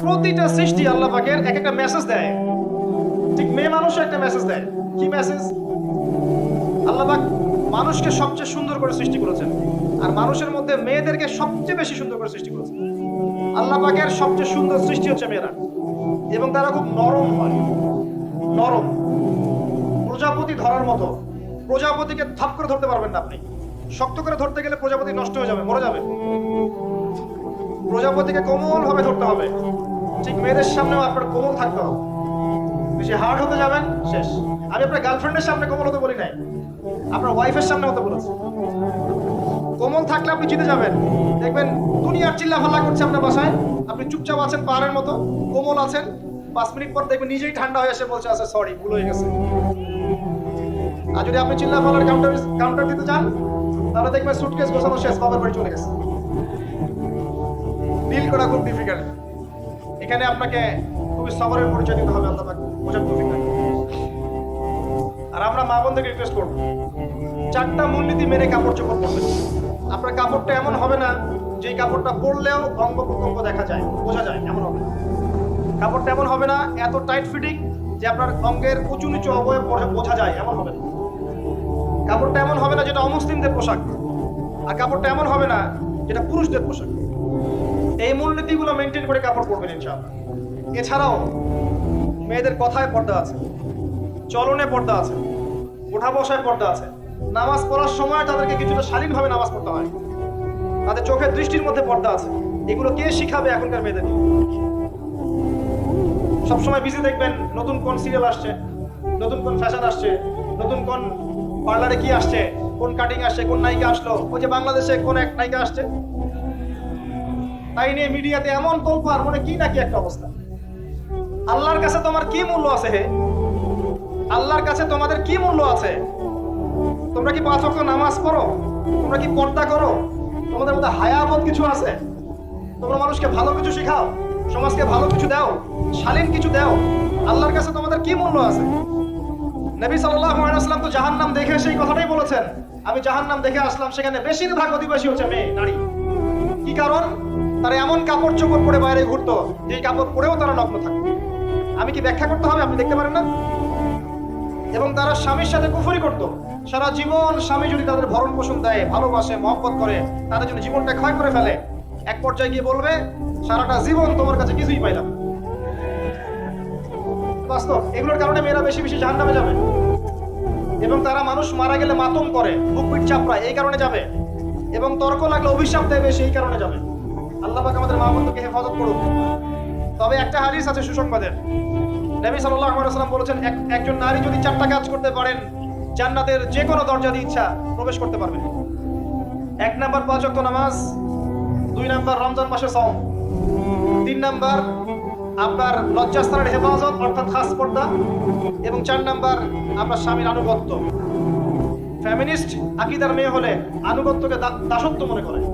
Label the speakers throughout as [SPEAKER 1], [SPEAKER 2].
[SPEAKER 1] প্রতিটা সৃষ্টি আল্লাহ পাকের এক একটা মেসেজ দেয়। ঠিক মেয়ে মানুষও একটা মেসেজ দেয়। কি মেসেজ আল্লাহ পাক মানুষকে সবচেয়ে সুন্দর করে সৃষ্টি করেছেন। আর মানুষের মধ্যে মেয়েদেরকে সবচেয়ে বেশি সুন্দর করে সৃষ্টি করেছেন। আল্লাহ পাকের সবচেয়ে সুন্দর সৃষ্টি হচ্ছে মেয়েরা। এবং তারা খুব নরম হয়। নরম। প্রজাপতি ধরার মতো। প্রজাপতিকে থাপ করে ধরতে পারবেন না আপনি। শক্ত করে ধরতে গেলে প্রজাপতি নষ্ট হয়ে যাবে, মরে যাবে। প্রজাপতিকে কোমল ভাবে ধরতে হবে। ঠিক মেয়েদের সামনেও আপনার কোমল থাকতে হবে। বেশি হার্ড হতে যাবেন, শেষ। আমি আপনার গার্লফ্রেন্ডের সামনে কোমল হতে বলি নাই। আপনার ওয়াইফের সামনে হতে বলেছি। কোমল থাকলে আপনি জিতে যাবেন। দেখবেন দুনিয়ার চিল্লা ফাল্লা করছে আপনার বাসায়। আপনি চুপচাপ আছেন পাহাড়ের মতো, কোমল আছেন। পাঁচ মিনিট পর দেখবেন নিজেই ঠান্ডা হয়ে এসে বলছে আচ্ছা সরি ভুল হয়ে গেছে। আর যদি আপনি চিল্লা ফাল্লার কাউন্টার কাউন্টার দিতে চান, তাহলে দেখবেন সুটকেস গোছানো শেষ, বাবার বাড়ি চলে গেছে। করা খুব ডিফিকাল্ট এখানে আপনাকে খুবই সবরের পরিচয় দিতে হবে, আল্লাহ বোঝার আর আমরা মা বোনদেরকে রিকোয়েস্ট করব, চারটা মূলনীতি মেনে কাপড় চোপড় পরবেন আপনার কাপড়টা এমন হবে না যে কাপড়টা পরলেও অঙ্গ প্রত্যঙ্গ দেখা যায়, বোঝা যায়, এমন হবে। কাপড়টা এমন হবে না, এত টাইট ফিটিং যে আপনার অঙ্গের উঁচু নিচু অবয়ব পরে বোঝা যায়, এমন হবে না। কাপড়টা এমন হবে না যেটা অমুসলিমদের পোশাক, আর কাপড়টা এমন হবে না যেটা পুরুষদের পোশাক। এই মূলনীতিগুলো মেনটেন করে কাপড় পরবেন ইনশাআল্লাহ। এছাড়াও মেয়েদের কথায় পর্দা আছে, চলনে পর্দা আছে, ওঠা বসায় পর্দা আছে। নামাজ পড়ার সময় তাদেরকে কিছুটা শালীনভাবে নামাজ পড়তে হয়। তাদের চোখের দৃষ্টির মধ্যে পর্দা আছে। এগুলো কে শিখাবে এখনকার মেয়েদের? সবসময় বিজি দেখবেন, নতুন কোন সিরিয়াল আসছে, নতুন কোন ফ্যাশন আসছে, নতুন কোন পার্লারে কি আসছে, কোন কাটিং আসছে, কোন নায়িকা আসলো, ওই যে বাংলাদেশে কোন এক নায়িকা আসছে তাই নিয়ে মিডিয়াতে এমন তোলপার মানে কি নাকি একটা অবস্থা? আল্লাহর কাছে তোমার কি মূল্য আছে হে? আল্লাহর কাছে তোমাদের কি মূল্য আছে? তোমরা কি পাঁচ ওয়াক্ত নামাজ পড়ো? তোমরা কি পর্দা করো? তোমাদের মধ্যে হায়াবত কিছু আছে? তোমরা মানুষকে ভালো কিছু শেখাও, সমাজকে ভালো কিছু দাও, শালীন কিছু দাও। আল্লাহর কাছে তোমাদের কি মূল্য আছে? নবী সাল্লাল্লাহু আলাইহি ওয়াসাল্লাম তো জাহান্নাম দেখে সেই কথাটাই বলেছেন, আমি জাহান্নাম দেখে আসলাম, সেখানে বেশিরভাগ অধিবাসী হচ্ছে মেয়ে, নারী। কি কারণ? তারা এমন কাপড় চোপড় পরে বাইরে ঘুরতো যে কাপড় পরেও তারা নগ্ন থাকতো। আমি কি ব্যাখ্যা করতে হবে? আপনি দেখতে পারেন না? এবং তারা স্বামীর সাথে কুফরি করত। সারা জীবন স্বামী যদি তাদের ভরণ পোষণ দেয়, ভালোবাসে, মহব্বত করে, তাদের জন্য জীবনটা ক্ষয় করে ফেলে, এক পর্যায়ে গিয়ে বলবে, সারাটা জীবন তোমার কাছে কিছুই পাইলাম। বাস্তব, এগুলোর কারণে মেয়েরা বেশি বেশি জাহান যাবে। এবং তারা মানুষ মারা গেলে মাতম করে, বুক পিট চাপড়ায়, এই কারণে যাবে। এবং তর্ক লাগলে অভিশাপ দেবে, সেই কারণে যাবে। আল্লাহ পাক আমাদের মা বন্ধুকে হেফাজত করুক। তবে একটা হাদিস আছে সুসংবাদের। নবী সাল্লাল্লাহু আলাইহি ওয়াসাল্লাম বলেছেন, এক- একজন নারী যদি চারটা কাজ করতে পারেন, জান্নাতের যে কোনো দরজা ইচ্ছা প্রবেশ করতে পারবেন এক নাম্বার পাঁচ ওয়াক্ত নামাজ, দুই নাম্বার রমজান মাসে সওম তিন নাম্বার আপনার লজ্জাস্থানের হেফাজত, অর্থাৎ খাস পর্দা, এবং চার নাম্বার আপনার স্বামীর আনুগত্য। ফ্যামিনিস্ট আকিদার মেয়ে হলে আনুগত্যকে দাসত্ব মনে করে।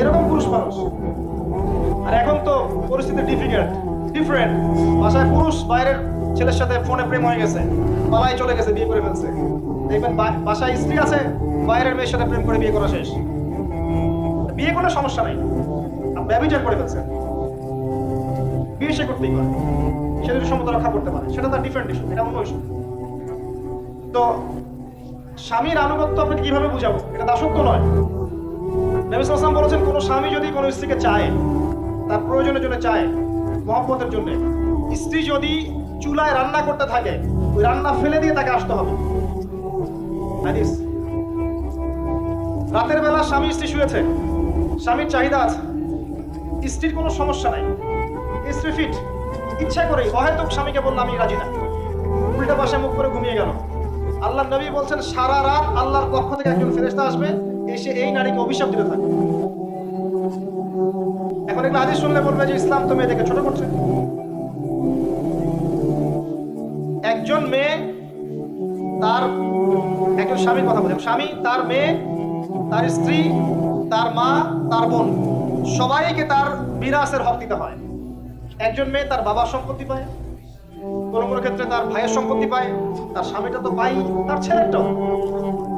[SPEAKER 1] এরকম পুরুষ মানুষ। আর এখন তো পরিস্থিতি ডিফিকাল্ট ডিফারেন্ট বাসায় পুরুষ, বাইরের ছেলের সাথে ফোনে প্রেম হয়ে গেছে পালাই চলে গেছে, বিয়ে করে ফেলছে। দেখবেন বাসায় স্ত্রী আছে, বাইরের মেয়ের সাথে প্রেম করে বিয়ে করা শেষ। বিয়ে কোনো সমস্যা নাই। ব্যবচার করে ফেলছে বিয়ে সে করতেই পারে। সে যদি সমতা রক্ষা করতে পারে, সেটা তার ডিফারেন্ট ইস্যু এটা অন্য ইস্যু তো স্বামীর আনুগত্য আপনাকে কীভাবে বুঝাবো? এটা দাসত্ব নয়। নবী সাল্লাল্লাহু বলেছেন, কোনো স্বামী যদি কোনো স্ত্রীকে চায়, তার প্রয়োজনের জন্য চায়, মহব্বতের জন্য, স্ত্রী যদি চুলায় রান্না করতে থাকে, ওই রান্না ফেলে দিয়ে তাকে আসতে হবে। রাতের বেলা স্বামী স্ত্রী শুয়েছে, স্বামীর চাহিদা আছে, স্ত্রীর কোনো সমস্যা নাই, স্ত্রী ফিট ইচ্ছা করেই, অহেতুক স্বামীকে বললাম আমি রাজি না। উল্টা পাশে মুখ করে ঘুমিয়ে গেল। আল্লাহ নবী বলছেন, সারা রাত আল্লাহর পক্ষ থেকে একজন ফেরেশতা আসবে এসে এই নারীকে অভিশাপ দিতে থাকে। এখন এগুলো আদেশ শুনলে বলবে যে, ইসলাম তো মেয়েদেরকে ছোট করছে। একজন মেয়ে তার, একজন স্বামীর কথা বলছেন স্বামী, তার মেয়ে, তার স্ত্রী, তার মা, তার বোন, সবাইকে তার বিরাসের হক দিতে হয়। একজন মেয়ে তার বাবার সম্পত্তি পায়, কোনো কোনো ক্ষেত্রে তার ভাইয়ের সম্পত্তি পায়, তার স্বামীটা তো পাই তার ছেলেরটাও।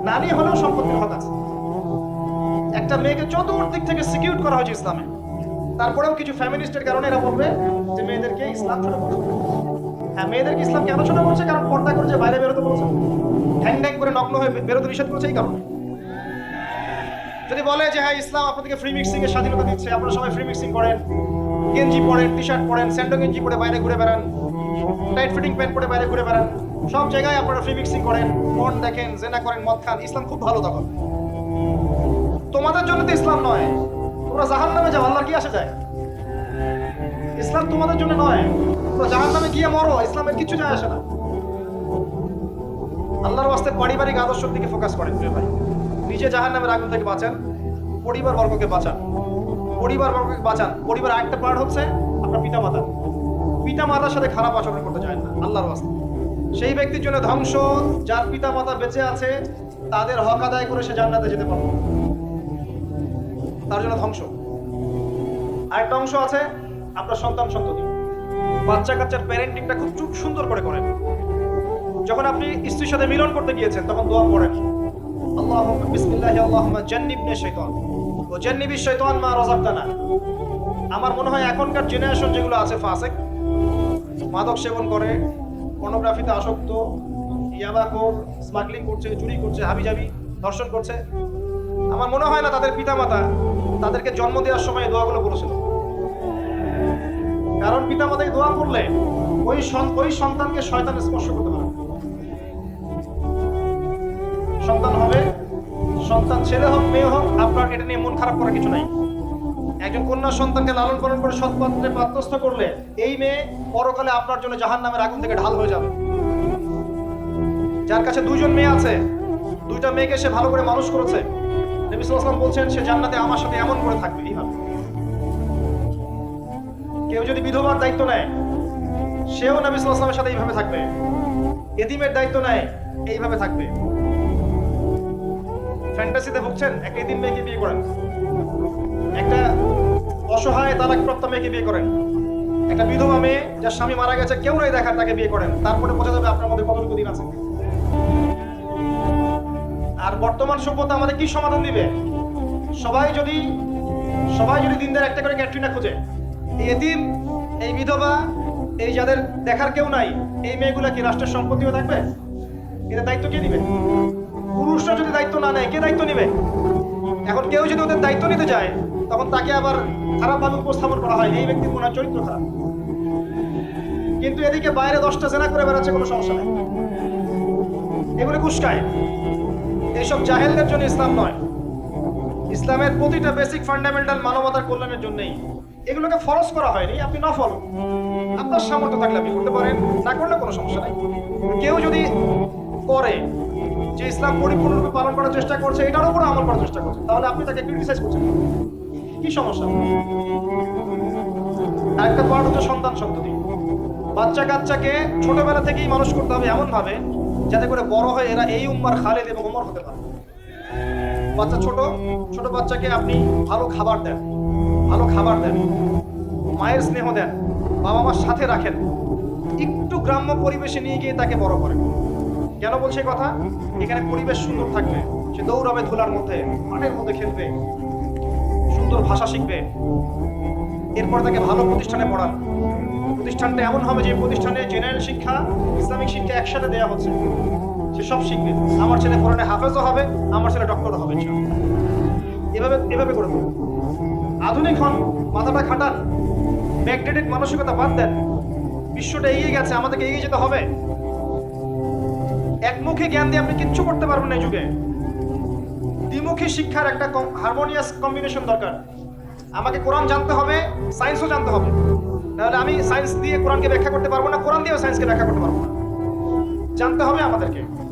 [SPEAKER 1] নারী হলেও সম্পত্তির হক আছে। একটা মেয়েকে চতুর্দিক থেকে সিকিউর করা হয়েছে ইসলামে। তারপরেও কিছু ফ্যামিলিস্টের কারণে এরা বলবে যে মেয়েদেরকে ইসলাম ছোট করছে। হ্যাঁ মেয়েদেরকে ইসলাম কেন ছোট করছে? কারণ পর্দা করে যে বাইরে বেরোতে বলছে। ঢ্যাং ঢ্যাং করে নগ্ন হয়ে বেরোতে নিষেধ করছে এই কারণে। যদি বলে যে হ্যাঁ ইসলাম আপনাদেরকে ফ্রি মিক্সিং এর স্বাধীনতা দিচ্ছে, আপনারা সবাই ফ্রি মিক্সিং করেন, গেঞ্জি পরেন টি শার্ট পরেন, স্যান্ডো গেঞ্জি পরে বাইরে ঘুরে বেড়ান টাইট ফিটিং প্যান্ট পরে বাইরে ঘুরে বেড়ান, সব জায়গায় আপনারা ফ্রি মিক্সিং করেন ফোন দেখেন, জেনা করেন, মদ খান, ইসলাম খুব ভালো তখন। তোমাদের জন্য তো ইসলাম নয়। তোমরা জাহান নামে যাও আল্লাহ কি আসে যায়? ইসলাম তোমাদের জন্য নয়। তোমরা জাহান নামে গিয়ে মরো, ইসলামের কিছু যায় আসে না। আল্লাহর ওয়াস্তে পারিবারিক আদর্শের দিকে ফোকাস করেন, প্রিয় ভাই। নিজে জাহান নামের আগুন থেকে বাঁচান, পরিবার বর্গকে বাঁচান। পরিবার বর্গকে বাঁচান। পরিবার একটা পার্ট হচ্ছে আপনার পিতা মাতা পিতা মাতার সাথে খারাপ আচরণ করতে চায় না, আল্লাহর ওয়াস্তে। সেই ব্যক্তির জন্য ধ্বংস, যার পিতা মাতা বেঁচে আছে, তাদের হক আদায় করে সে জান্নাতে যেতে পারবে। তার জন্য ধ্বংস। আরেকটা অংশ আছে, আপনার সন্তান সন্ততি। বাচ্চা কাচ্চার প্যারেন্টিংটা খুব চুপ সুন্দর করে করেন। যখন আপনি স্ত্রীর সাথে মিলন করতে গিয়েছেন, তখন দোয়া পড়েন। আল্লাহ বিসমিল্লাহ, আল্লাহুম্মা জান্নিবনি শাইতান ও জান্নিবি শাইতান মা রাযাকতানা। আমার মনে হয় এখনকার জেনারেশন যেগুলো আছে, ফাসেক, মাদক সেবন করে পর্নোগ্রাফিতে আসক্ত ইয়াবাকোর স্মাগলিং করছে, চুরি করছে, হাবিজাবি ধর্ষণ করছে আমার মনে হয় না তাদের পিতামাতা তাদেরকে জন্ম দেওয়ার সময় দোয়াগুলো করেছিল। কারণ পিতা পিতামাতাকে দোয়া করলে ওই ওই সন্তানকে শয়তান স্পর্শ করতে পারে সন্তান হবে, সন্তান ছেলে হোক, মেয়ে হোক, আপনার এটা নিয়ে মন খারাপ করার কিছু নাই। একজন কন্যা সন্তানকে লালন পালন করে সৎ পাত্রে পাত্রস্থ করলে এই মেয়ে পরকালে আপনার জন্য জাহান নামের আগুন থেকে ঢাল হয়ে যাবে। যার কাছে দুজন মেয়ে আছে, দুইটা মেয়েকে সে ভালো করে মানুষ করেছে নবী বলছেন, সে জান্নাতে আমার সাথে এমন করে থাকবে। এইভাবে কেউ যদি বিধবার দায়িত্ব নেয়, সেও নবী সাথে এইভাবে থাকবে। দায়িত্ব নেয়, এইভাবে থাকবে। ফ্যান্টাসিতে ভুগছেন একটা এতিম মেয়েকে বিয়ে করেন। একটা অসহায় তালাকপ্রাপ্ত মেয়েকে বিয়ে করেন। একটা বিধবা মেয়ে, যার স্বামী মারা গেছে, কেউ নাই দেখার, তাকে বিয়ে করেন। তারপরে বোঝা যাবে আপনার মধ্যে কতটুকু দিন আছে। আর বর্তমান সভ্যতা আমাদের কি সমাধান দিবে? সবাই যদি সবাই যদি দিনদার একটা করে ক্যাটরিনা খোঁজে, এই এই বিধবা, এই যাদের দেখার কেউ নাই, এই মেয়েগুলা কি রাষ্ট্রের সম্পত্তি হয়ে থাকবে? এদের দায়িত্ব কে নিবে? পুরুষরা যদি দায়িত্ব না নেয়, কে দায়িত্ব নিবে? এখন কেউ যদি ওদের দায়িত্ব নিতে যায়, তখন তাকে আবার খারাপভাবে উপস্থাপন করা হয়। এই ব্যক্তির মনে চরিত্র খারাপ। কিন্তু এদিকে বাইরে দশটা জেনা করে বেড়াচ্ছে, কোনো সমস্যা নেই। এগুলো কুস্কায়। এইসব জাহেলদের জন্য ইসলাম নয়। ইসলামের প্রতিটা বেসিক ফান্ডামেন্টাল মানবতার কল্যাণের জন্যই এগুলোকে ফরজ করা হয়নি, আপনি না ফলো আপনার সামর্থ্য থাকলে আপনি করতে পারেন, না করলে কোনো সমস্যা নাই। কেউ যদি করে যে ইসলাম পরিপূর্ণরূপে পালন করার চেষ্টা করছে, এটার উপরে আমল করার চেষ্টা করছে, তাহলে আপনি তাকে ক্রিটিসাইজ করছেন। কি সমস্যা? আরেকটা পার্ট হচ্ছে সন্তান সন্ততি বাচ্চা কাচ্চাকে ছোটবেলা থেকেই মানুষ করতে হবে এমন ভাবে যাতে করে বড় হয়ে, এরা এই উম্মার খালেদ এবং উমর হতে পারে। বাচ্চা ছোট ছোট বাচ্চাকে আপনি ভালো খাবার দেন, ভালো খাবার দেন, মায়ের স্নেহ দেন বাবা মার সাথে রাখেন, একটু গ্রাম্য পরিবেশে নিয়ে গিয়ে তাকে বড় করেন। কেন বলছে কথা? এখানে পরিবেশ সুন্দর থাকবে, সে দৌড়াবে ধুলার মধ্যে, মাঠের মধ্যে খেলবে, সুন্দর ভাষা শিখবে, এরপর তাকে ভালো প্রতিষ্ঠানে পড়ান। প্রতিষ্ঠানটা এমন হবে যে প্রতিষ্ঠানে জেনারেল শিক্ষা, ইসলামিক শিক্ষা একসাথে দেওয়া হচ্ছে। সে সব শিখবে। আমার ছেলে কোরআনে হাফেজও হবে, আমার ছেলে ডক্টরও হবে। এভাবে এভাবে করে আধুনিক হন, মাথাটা খাটান ব্যাকডেটেড মানসিকতা বাদ দেন। বিশ্বটা এগিয়ে গেছে, আমাদেরকে এগিয়ে যেতে হবে। একমুখী জ্ঞান দিয়ে আপনি কিচ্ছু করতে পারবেন না যুগে। দ্বিমুখী শিক্ষার একটা হারমোনিয়াস কম্বিনেশন দরকার। আমাকে কোরআন জানতে হবে সায়েন্সও জানতে হবে। তাহলে আমি সায়েন্স দিয়ে কোরআনকে ব্যাখ্যা করতে পারব না? কোরআন দিয়েও সায়েন্সকে ব্যাখ্যা করতে পারব না। জানতে হবে আমাদেরকে।